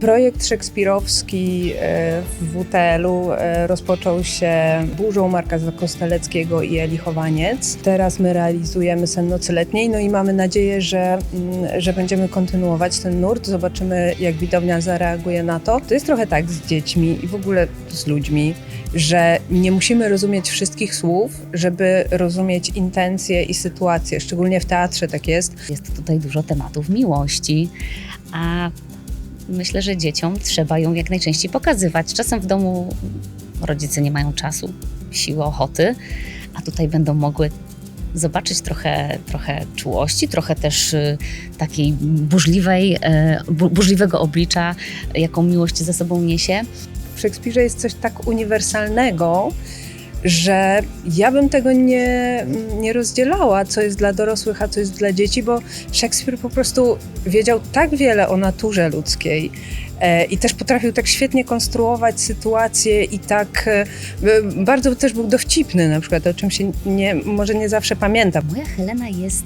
Projekt szekspirowski e, w WTL-u e, rozpoczął się burzą Marka Kosteleckiego i Eli Chowaniec. Teraz my realizujemy Sen Nocy Letniej, no i mamy nadzieję, że, mm, że będziemy kontynuować ten nurt. Zobaczymy, jak widownia zareaguje na to. To jest trochę tak z dziećmi i w ogóle z ludźmi, że nie musimy rozumieć wszystkich słów, żeby rozumieć intencje i sytuacje. Szczególnie w teatrze tak jest. Jest tutaj dużo tematów miłości, a myślę, że dzieciom trzeba ją jak najczęściej pokazywać. Czasem w domu rodzice nie mają czasu, siły, ochoty, a tutaj będą mogły zobaczyć trochę, trochę czułości, trochę też y, takiej burzliwej, y, bu- burzliwego oblicza, jaką miłość ze sobą niesie. w Szekspirze jest coś tak uniwersalnego, że ja bym tego nie, nie rozdzielała, co jest dla dorosłych, a co jest dla dzieci, bo Szekspir po prostu wiedział tak wiele o naturze ludzkiej. e, I też potrafił tak świetnie konstruować sytuacje i tak e, bardzo też był dowcipny na przykład, o czym się nie, może nie zawsze pamięta. Moja Helena jest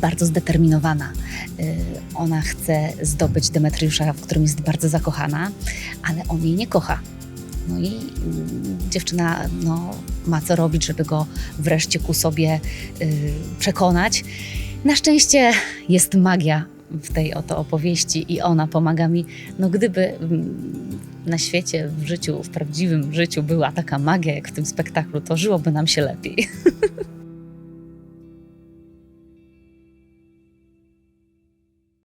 bardzo zdeterminowana. Y, ona chce zdobyć Demetriusza, w którym jest bardzo zakochana, ale on jej nie kocha. No i ym, dziewczyna no, ma co robić, żeby go wreszcie ku sobie y, przekonać. Na szczęście jest magia w tej oto opowieści i ona pomaga mi. No gdyby ym, na świecie, w życiu, w prawdziwym życiu była taka magia jak w tym spektaklu, to żyłoby nam się lepiej.